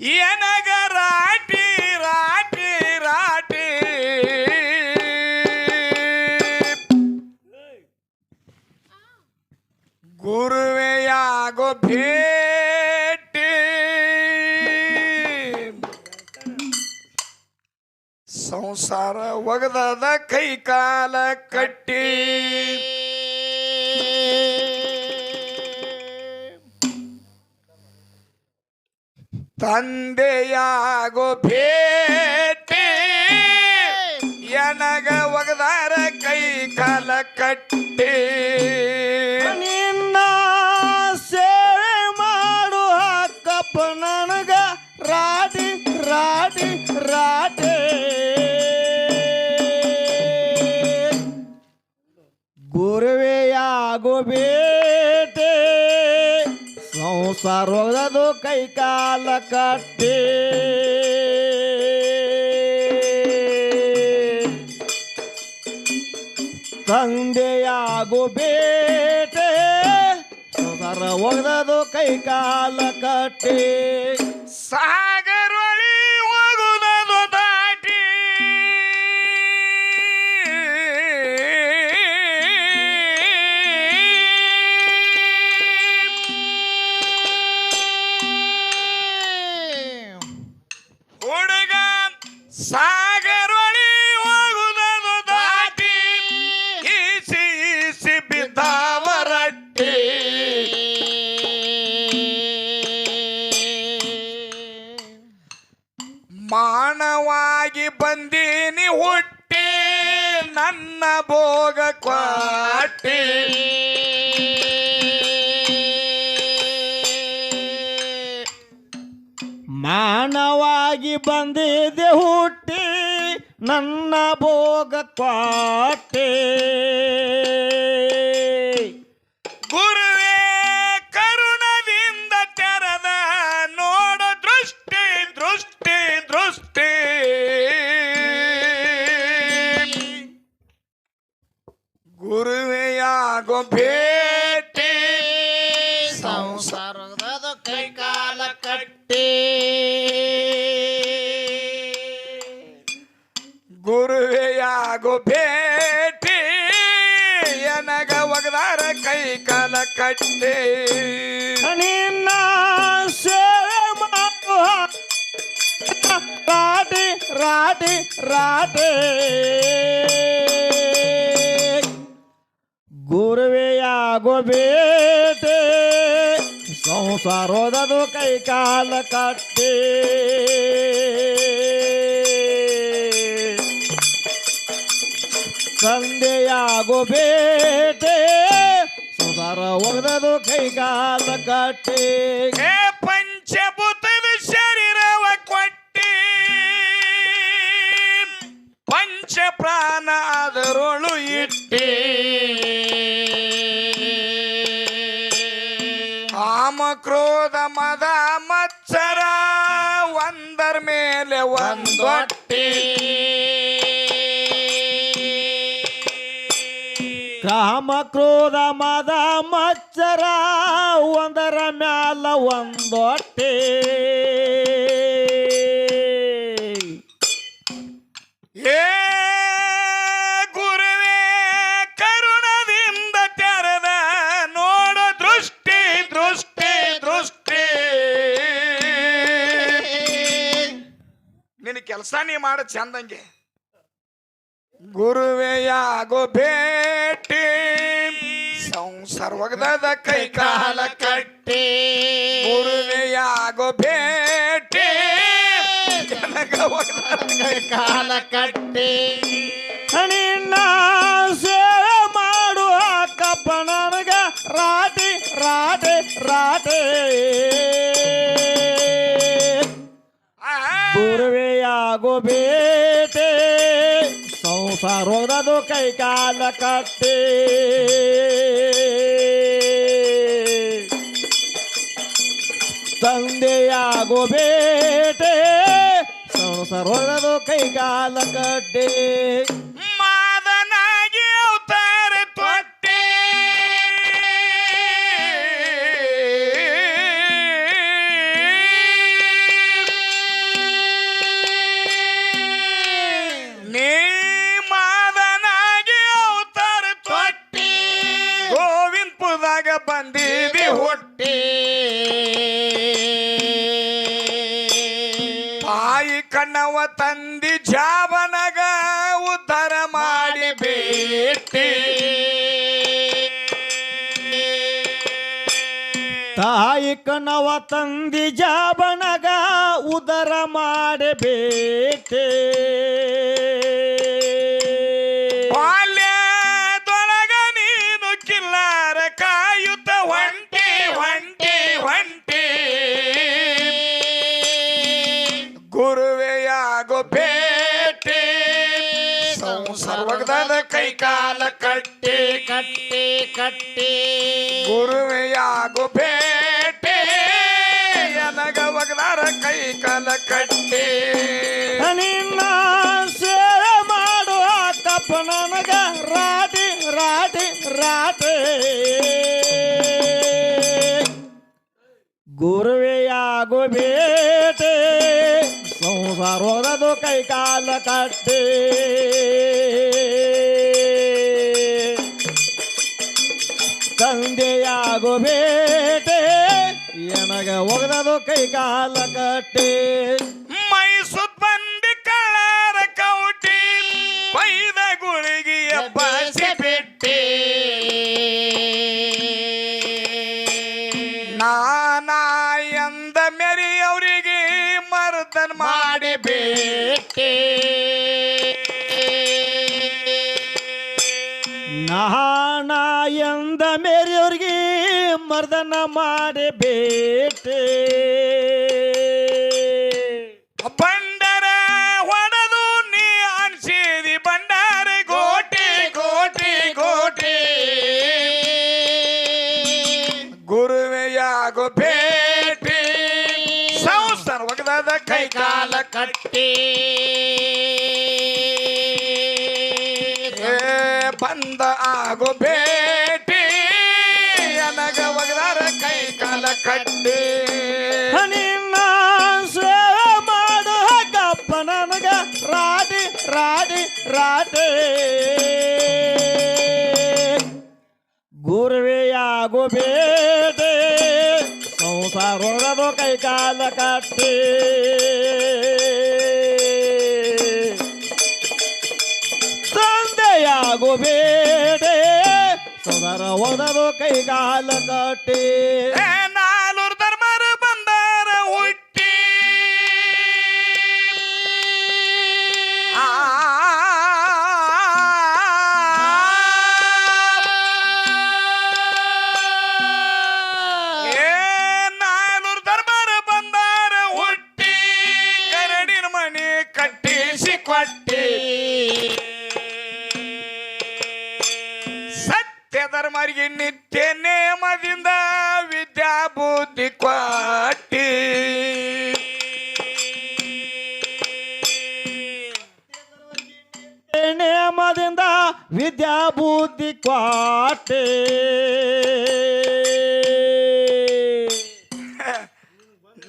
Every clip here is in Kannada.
ಎನಗ ರಾಟಿ ರಾಟಿ ರಾಟಿ. ಗುರುವೆಯಾಗೋ ಭೇಟಿ. ಸಂಸಾರ ಒಗದದ ಕೈ ಕಾಲ ಕಟ್ಟಿ. ತಂದೆಯಾಗೋ ಭೇಟಿ. ಎನಗ ಒಗದಾರ ಕೈ ಕಾಲ ಕಟ್ಟಿ. ನಿನ್ನ ಸೇವೆ ಮಾಡು ಹಾಕಪ್ಪ ನನಗ. ರಾಡಿ ರಾಡಿ ರಾಡಿ. ಗುರುವೆಯಾಗೋ ಬೇಟೆ ಸಂಸಾರದು ಕೈಕಾಲ ಕಟ್ಟಿ. ತಂದೆಯಾಗು ಬೇಟೆ ಸಂಸಾರ ಕೈಕಾಲ ಕಟ್ಟಿ. ಸಾಗರೊಳಿ ಮಾನವಾಗಿ ಬಂದೀನಿ ಹುಟ್ಟಿ ನನ್ನ ಭೋಗ ಕ್ವಾಟಿ ಮಾನವಾಗಿ ಬಂದಿದೆ ಹುಟ್ಟಿ ನನ್ನ ಭೋಗ ಕ್ವಾಟೆ ಕಟ್ಟಿ. ನಿನ್ನ ಸೇವೆ ಮಾಡುವ ರಾಟಿ ರಾಟೆ ರಾಟೆ ಗುರುವೆಯಾಗೋ ಬೇಟೆ, ಸಂಸಾರೋದದು ಕೈ ಕಾಲ ಕಟ್ಟೆ. ತಂದೆಯಾಗೋ ಬೇಟೆ ಸಂಸಾರ ಒಗದದು ಕೈಗಾಲ ಕಟ್ಟಿ ಏ ಪಂಚಭೂತದ ಶರೀರವ ಕೊಟ್ಟಿ. ಪಂಚ ಪ್ರಾಣ ಅದರೊಳು ಇಟ್ಟಿ. ಕಾಮ ಕ್ರೋಧ, ಮದ ಮಚ್ಚರ ಒಂದರ ಮೇಲೆ ಒಂದೊಟ್ಟಿ ಕಾಮ ಮದ ಮಚ್ಚರ ಒಂದರ ಮ್ಯಾಲ ಒಂದೊಟ್ಟೆ. ಏ ಗುರುವೇ, ಕರುಣದಿಂದ ತೆರೆದ ನೋಡ ದೃಷ್ಟಿ ದೃಷ್ಟಿ ದೃಷ್ಟಿ. ನಿನ್ನ ಕೆಲಸ ನೀ ಮಾಡ ಚಂದಂಗೆ. ಗುರುವೆಯಾಗೋ ಭೇಟಿ. ಸಂಸಾರ ಕೈ ಕಾಲ ಕಟ್ಟಿ. ಗುರುವೆಯಾಗೋ ಭೇಟಿ. ಕೈ ಕಾಲ ಕಟ್ಟಿ. ನಿನ್ನ ಸಂಸಾರೋದದು ಕೈ ಕಾಲ ಕಟ್ಟಿ. ತಂದೆಯಾಗೋ ಬೇಟೆ ಸಂಸಾರೋದದು ಕೈ ಕಾಲ ಕಟ್ಟಿ. ತಾಯಿ ಕಣ್ಣವ ತಂದಿ ಜಾಬನಗ ಉದ್ಧಾರ ಮಾಡಿ ಬೇಟಿ ತಾಯಿ ಕಣವ ತಂದಿ ಜಾಬನಗ ಉದರ ಮಾಡಬೇಕೆ ಕಾಲ ಕಟ್ಟಿ ಕಟ್ಟಿ ಕಟ್ಟಿ ಗುರುವೆಯಾಗು ಭೇಟಿ. ಒಗದಾರ ಕೈ ಕಾಲ ಕಟ್ಟಿ. ನಿನ್ನ ಸೇವೆ ಮಾಡುವ ತಪ್ಪ ನನಗ ರಾಟಿ ರಾಟಿ ರಾಟಿ ಗುರುವೆಯಾಗು ಸಂಸಾರೋದದು ಕೈ ಕಾಲ ಕಟ್ಟಿ. ತಂದೆಯಾಗೋ ಬೇಟೆ ಎನಗ ಒಗದದು ಕೈ ಕಾಲ ಕಟ್ಟಿ. ಮಾಡಿ ಬೇಟೆ ಬಂಡರ ಹೊಡೆದು ನೀ ಅನ್ಸಿದಿ ಬಂಡಾರೆ ಗೋಟಿ ಗೋಟಿ ಗೋಟಿ. ಗುರುವೆಯಾಗೋ ಭೇಟಿ. ಸಂಸಾರ ಒಗದಾದ ಕೈ ಕಾಲ ಕಟ್ಟಿ. ಏ, ಬಂದ ಆಗೋ ಭೇಟಿ. ಕಟ್ಟಿ ನಿನ್ನ ಸೇವೆ ಮಾಡು ಹಕ್ಕಪ್ಪ ನನಗ ರಾಡಿ ರಾಡಿ ರಾಡಿ. ಗುರುವೆಯಾಗೋ ಬೇಟೆ ಸಂಸಾರೋಗದು ಕೈ ಕಾಲ ಕಟ್ಟಿ. ತಂದೆಯಾಗೋ ಬೇಟೆ ಸಂಸಾರ ಒದದು ಕೈ ಕಾಲ ಕಟ್ಟಿ ಕಟ್ಟಿಸಿ ಕೊಟ್ಟಿ ಸತ್ಯ ಧರ್ಮರಿಗೆ ನಿತ್ಯ ನೇಮದಿಂದ ವಿದ್ಯಾ ಬುದ್ಧಿ ಕೊಟ್ಟಿ. ನೇಮದಿಂದ ವಿದ್ಯಾ ಬುದ್ಧಿ ಕ್ವಾಟೆ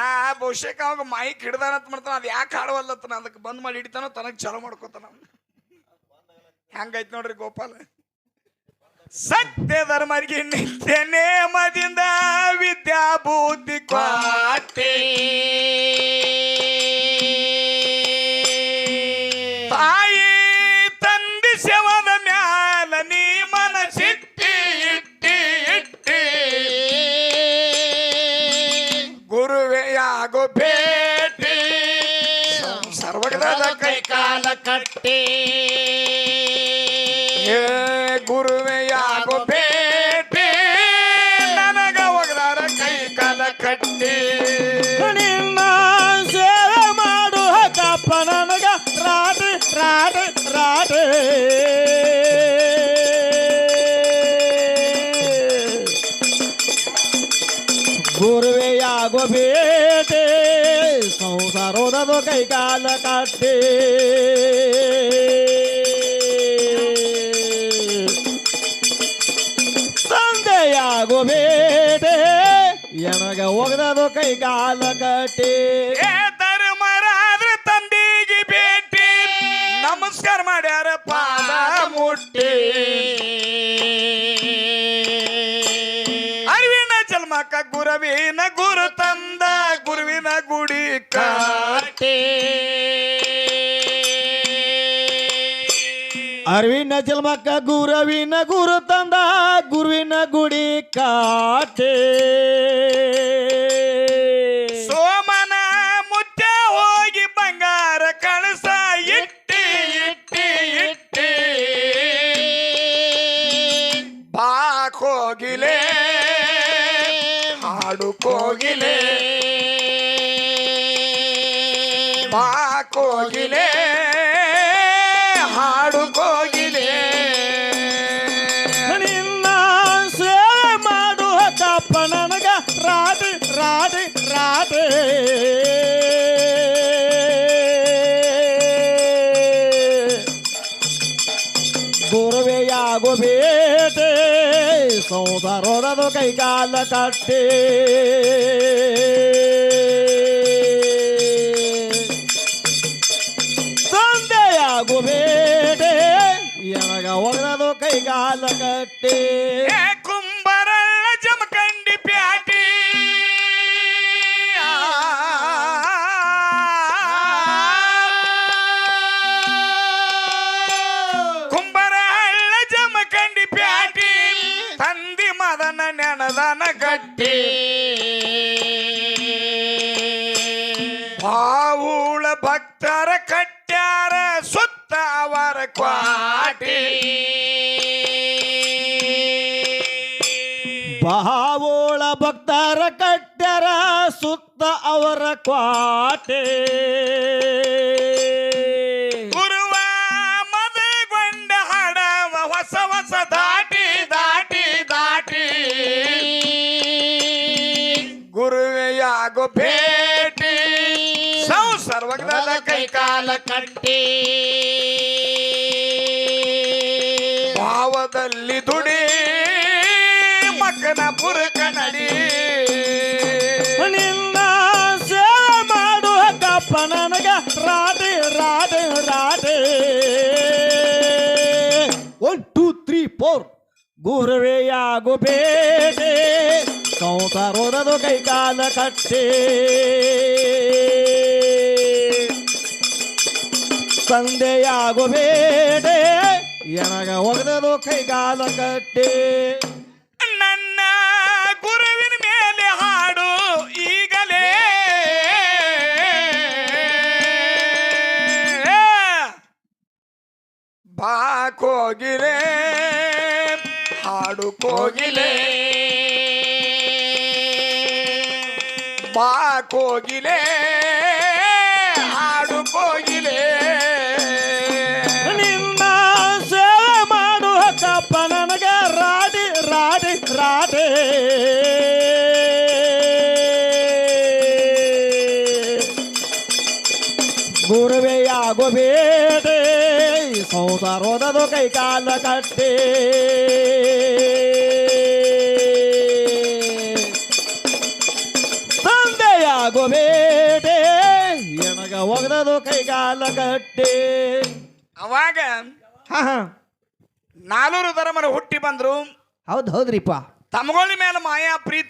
ನಾ ಬಹುಶಃ ಅವಾಗ ಮೈಕ್ ಹಿಡ್ದಾನಂತ ಮಾಡ್ತಾನ, ಅದು ಯಾಕೆ ಹಾಡವಲ್ಲತ್ತನ? ಅದಕ್ಕೆ ಬಂದ್ ಮಾಡಿ ಹಿಡಿತಾನೋ, ತನಗ್ ಚಲೋ ಮಾಡ್ಕೋತಾನ. ಹೆಂಗೈತ್ ನೋಡ್ರಿ ಗೋಪಾಲ? ಸತ್ಯ ಧರ್ಮರಿಗೆ ನಿತ್ಯ ನೇಮದಿಂದ ವಿದ್ಯಾ ಬುದ್ಧಿ ಕಟ್ಟಿ. ಏ ಗುರುವೆಯಾಗೋ ಬೇಟೆ ನನಗ ಒಗದಾರ ಕೈ ಕಾಲ ಕಟ್ಟಿ. ನಿನ್ನ ಸೇವೆ ಮಾಡು ನನಗ. ಬೇಟೆ ಸಂಸಾರೋದದು ಕೈ ಕಾಲ ಕಟ್ಟಿ. ತಂದೆಯಾಗೋ ಬೇಟೆ ಎನಗ ಹೋಗದದು ಕೈ ಕಾಲ ಕಟ್ಟಿ ಧರ್ಮರಾದ್ರೆ ತಂದಿಗೆ ಭೇಟಿ, ನಮಸ್ಕಾರ ಮಾಡ್ಯಾರ ಪಾದ ಮುಟ್ಟಿ. ಅರಿವಿನ ಚಲ್ಮಕ್ಕ ಗುರವಿನ ಗುರು ಅರಿವಿನ ಜನ್ಮಕ್ಕ ಗುರುವಿನ ಗುರು ತಂದ ಗುರುವಿನ ಗುಡಿ ಕಾಟೆ. ಸೋಮನ ಮುಚ್ಚ ಹೋಗಿ ಬಂಗಾರ ಕಳಸ ಇಟ್ಟಿ ಇಟ್ಟಿ ಇಟ್ಟಿ. ಬಾಕೋಗಿಲೆ ಹಾಡು ಗುರುವೆಯಾಗೋ ಬೇಟೆ ಕೈಕಾಲ ಕೈಗಾಲ ಕಟ್ಟೆ. ತಂದೆಯಾಗೋ ಬೇಟೆ ಎನಗ ಒಗದದು ಕೈಗಾಲ ಕಟ್ಟೆ. ಬಾವುಳ ಭಕ್ತರ ಕಟ್ಟ್ಯಾರ ಸುತ್ತ ಅವರ ಕ್ವಾಟಿ. ಬಾವುಳ ಭಕ್ತರ ಕಟ್ಟರ ಸುತ್ತ ಅವರ ಕ್ವಾಟೆ. ಗುರುವ ಮದಗೊಂಡ ಹಡವ ಹೊಸ ಹೊಸ ದಾಟಿ ದಾಟಿ ದಾಟಿ. ಗುರುವೆಯಾಗೋ ಸೌ ಸರ್ವಜ್ಞದ ಕೈ ಕಾಲ ಕಟ್ಟಿ ಭಾವದಲ್ಲಿ ದುಡಿ ಮಕ್ಕನ ಪುರಕ ನಡಿ. ನಿನ್ನ ಸೇವೆ ಮಾಡುವ ಕಪ್ಪ ನನಗ. Radhe Radhe Radhe. One two three four ಗುರುವೆಯಾಗು ಬೇಟೆ ಸಂಸಾರೋದದು ಕೈಕಾಲ ಕಟ್ಟೆ. ತಂದೆಯಾಗು ಬೇಟೆ ಎನಗ ಒಗದದು ಕೈಗಾಲ ಕಟ್ಟೆ. ನನ್ನ ಗುರುವಿನ ಮೇಲೆ ಹಾಡು ಈಗಲೇ. ಬಾ ಕೋಗಿಲೆ, ಹಾಡು ಕೋಗಿಲೆ. ಬಾ ಕೋಗಿಲೆ. ಗುರುವೆಯಾಗೋ ಬೇಟೆ ಸಂಸಾರೋದದು ಕೈ ಕಾಲ ಕಟ್ಟೆ. ತಂದೆಯಾಗೋ ಬೇಟೆ ಎಣಗ ಒಗದದು ಕೈಗಾಲ ಕಟ್ಟೆ. ಅವಾಗ ಹಾ ಹಾ. ನಾಲ್ವರು ಧರ್ಮರು ಹುಟ್ಟಿ ಬಂದ್ರು. ಹೌದು ಹೌದ್ರಿಪ್ಪ. ತಮಗೋಳಿ ಮೇಲೆ ಮಾಯಾ ಪ್ರೀತಿ